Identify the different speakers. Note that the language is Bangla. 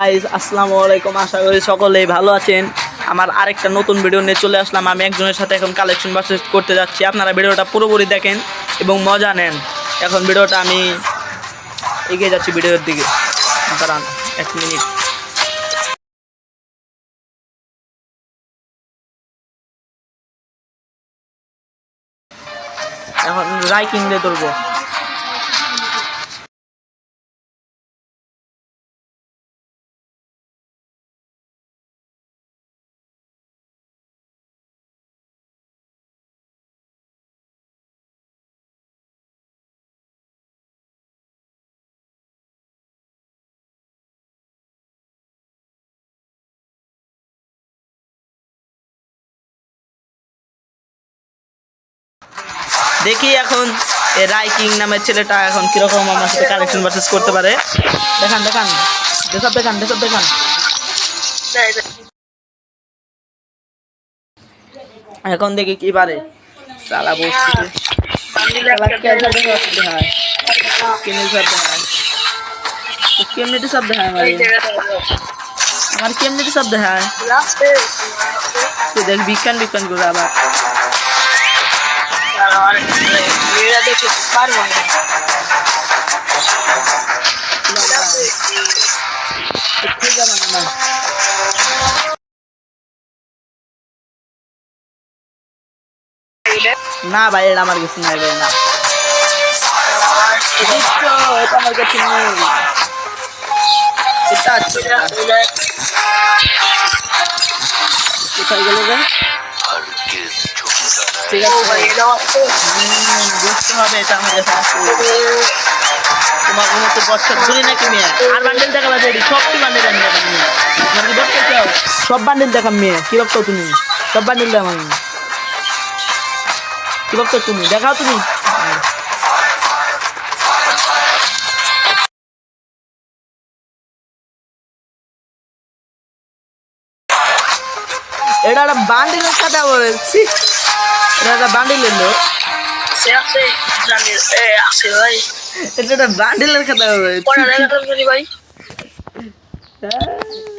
Speaker 1: আসসালামু আলাইকুম। আশা করি সকলেই ভালো আছেন। আমার আরেকটা নতুন ভিডিও নিয়ে চলে আসলাম। আমি একজনের সাথে এখন কালেকশন ভার্সেস করতে যাচ্ছি। আপনারা ভিডিওটা পুরোপুরি দেখেন এবং মজা নেন। এখন ভিডিওটা আমি এগিয়ে যাচ্ছি ভিডিওর দিকে। দাঁড়ান, এক মিনিট। এখন রাইকিং দিয়ে ধরবো দেখি এখন এই রাইকিং নামের ছেলেটা এখন কীরকম আমার সাথে কালেকশন ভার্সেস করতে পারে। দেখান দেখান। দেখান দেখান দেখান দেখান। এখন দেখি কি পারে। সালা বসছে কেমনিটি সব দেখায়। আমার আমার কেমনিটি সব দেখায়? তুই দেখ বিজ্ঞান বিজ্ঞান করে আবার। একটু জানা না না ভাই, এটা আমার কাছে নাই ভাই, না। এটা আমার কাছে নেই এটা আছে। কোথায় গেল রে ঠিক আছে বুঝতে হবে এটা আমার কাছে আছে তোমার কোনো তো বছর ধরে নাকি মেয়ে আর বান্ডেল দেখাবা দেরি সব কি বান্ডেল আমি দেখাম মেয়ে। তোমার কি বলতে চাও সব বান্ডেল দেখাম মেয়ে কি ভাবছ তুমি? সব বান্ডেল দেখাম আমি। কি ভাবছ তুমি? দেখাও তুমি। এটা একটা বান্ডিলের সাথে বলেছি এটা একটা লোক এটা বান্ডিলের খাতা
Speaker 2: ভাই।
Speaker 1: হ্যাঁ।